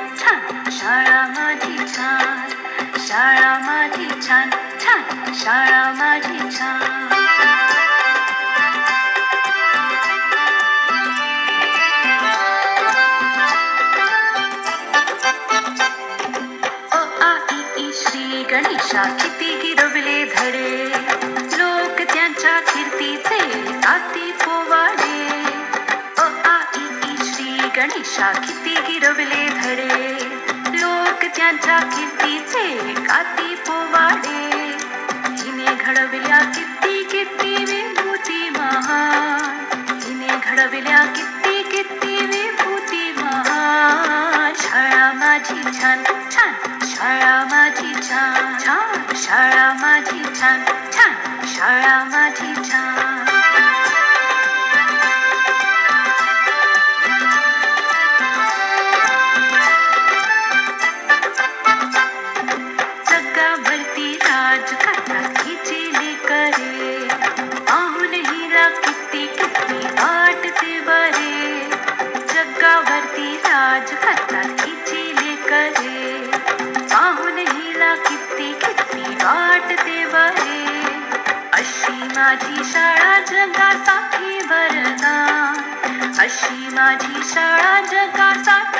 छान छान शाळा माझी छान, शाळा माझी छान छान, शाळा माझी छान. गणेशा, किती गिरवले धडे. लोक त्यांच्या कीर्तीचे गाती पोवाडे. गणेशा किती गिरवले धडे लोक त्यांच्या कीर्तीचे गाती पोवाडे हिने घडविल्या किती किती विभूती महान हिने घडविल्या किती किती विभूती महान शाळा माझी छान छान शाळा माझी छान छान शाळा माझी छान छान शाळा माझी छान राज हिरा किती किती वाटते बरे जगावरती राज करता खिचिले करे पाहून हिला किती किती वाटते बरे अशी माझी शाळा जगासाठी वरदान अशी माझी शाळा जगासाठी